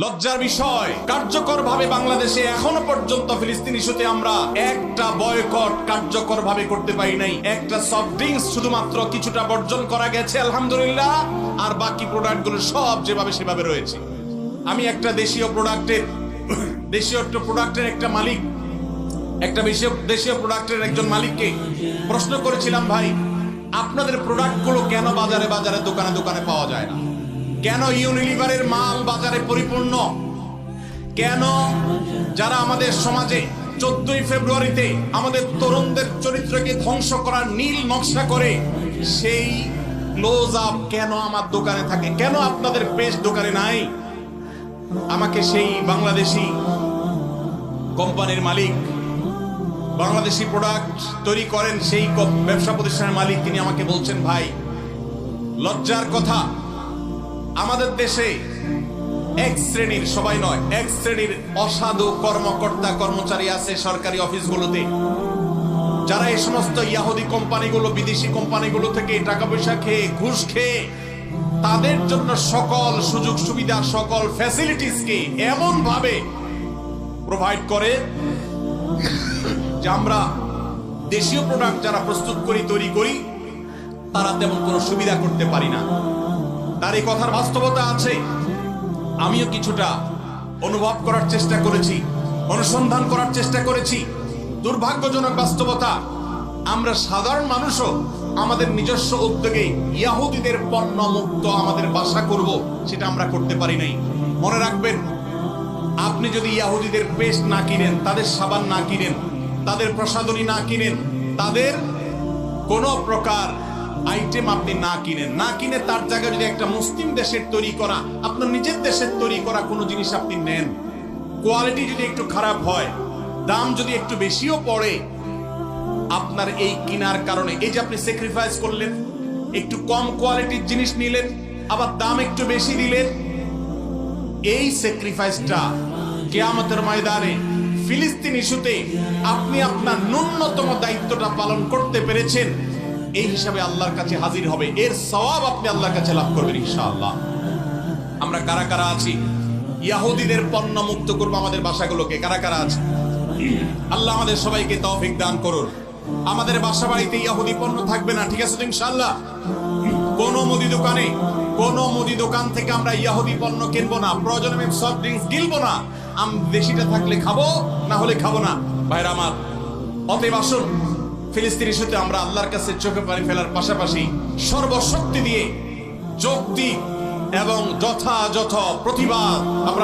লজ্জার বিষয় কার্যকর ভাবে বাংলাদেশে এখনও পর্যন্ত ফিলিস্তিন ইস্যুতে আমরা একটা বয়কট কার্যকর ভাবে করতে পারি নাই। একটা সফট ড্রিঙ্কস শুধুমাত্র কিছুটা বর্জন করা গেছে, আলহামদুলিল্লাহ। আর বাকি প্রোডাক্টগুলো সব যেভাবে সেভাবে রয়েছে। আমি একটা দেশীয় প্রোডাক্টের দেশীয় একটা প্রোডাক্টের একটা মালিক, একটা দেশীয় দেশীয় প্রোডাক্টের একজন মালিককে প্রশ্ন করেছিলাম, ভাই, আপনাদের প্রোডাক্টগুলো কেন বাজারে বাজারে দোকানে দোকানে পাওয়া যায় না? কেন ইউনিলিভারের মাল বাজারে পরিপূর্ণ? কেন যারা আমাদের সমাজে চোদ্দই ফেব্রুয়ারিতে আমাদের তরুণদের চরিত্রকে ধ্বংস করার নীল নকশা করে, সেই ক্লোজ আপ কেন আমার দোকানে থাকে? কেন আপনাদের পেজ দোকানে নাই? আমাকে সেই বাংলাদেশি কোম্পানির মালিক, বাংলাদেশি প্রোডাক্ট তৈরি করেন, সেই ব্যবসা প্রতিষ্ঠানের মালিক তিনি আমাকে বলছেন, ভাই, লজ্জার কথা আমাদের দেশে এক শ্রেণির, সবাই নয়, এক শ্রেণির অসাধু কর্মকর্তা কর্মচারী আছে সরকারি অফিসগুলোতে। যারা এই সমস্ত ইয়াহুদি কোম্পানিগুলো, বিদেশি কোম্পানিগুলো থেকে টাকা পয়সা খেয়ে ঘুষ খেয়ে তাদের জন্য সকল সুযোগ সুবিধা, সকল ফ্যাসিলিটিসকে এমন ভাবে প্রোভাইড করে যে আমরা দেশীয় প্রোডাক্ট যারা প্রস্তুত করি, তৈরি করি, তারা তেমন কোনো সুবিধা করতে পারি না। তার এই কথার বাস্তবতা আছে। আমিও কিছুটা অনুভব করার চেষ্টা করেছি, অনুসন্ধান করার চেষ্টা করেছি। দুর্ভাগ্যজনক বাস্তবতা, আমরা সাধারণ মানুষও আমাদের নিজস্ব উদ্যোগে ইয়াহুদিদের পণ্য মুক্ত আমাদের বাসা করব, সেটা আমরা করতে পারি নাই। মনে রাখবেন, আপনি যদি ইয়াহুদিদের পেস্ট না কিনেন, তাদের সাবান না কিনেন, তাদের প্রসাদনী না কিনেন, তাদের কোনো প্রকার আইটেম আপনি না কিনেন। না কিনে তার জায়গায় যদি একটা মুসলিম দেশের তৈরি করা, আপনার নিজের দেশের তৈরি করা কোনো জিনিস আপনি নেন। কোয়ালিটি যদি একটু খারাপ হয়, দাম যদি একটু বেশিও পড়ে, আপনার এই কিনার কারণে, এই যে আপনি স্যাক্রিফাইস করলেন, একটু কম কোয়ালিটির জিনিস নিলেন, আবার দাম একটু বেশি দিলেন, এই স্যাক্রিফাইসটা কেয়ামতের ময়দানে ফিলিস্তিন ইস্যুতে আপনি আপনার ন্যূনতম দায়িত্বটা পালন করতে পেরেছেন। এই হিসাবে আল্লাহর কাছে হাজির হবে। এর সওয়াব আপনি আল্লাহর কাছে লাভ করবেন, ইনশাআল্লাহ। আমরা কারা কারা আছি? ইয়াহুদিদের পণ্য মুক্ত করব আমাদের বাসাগুলোকে। কারা কারা আছে? আল্লাহ আমাদের সবাইকে তৌফিক দান করুন। আমাদের বাসা বাড়িতে ইয়াহুদি পণ্য থাকবে না, ঠিক আছে তো ইনশাআল্লাহ? কোন মুদি দোকানে, কোন মুদি দোকান থেকে আমরা ইয়াহুদি পণ্য কিনবো না, প্রয়োজনে সফট ড্রিঙ্কস গিলবো না। আম দেশিটা থাকলে খাব, না হলে খাব না। ভাইরা আমার, অতএব আসুন। ফিলিস্তিন সাথে আমরা আল্লাহর কাছে চোখে পানি ফেলার পাশাপাশি সর্বশক্তি দিয়ে যৌক্তিক এবং যথাযথ প্রতিবাদ আমরা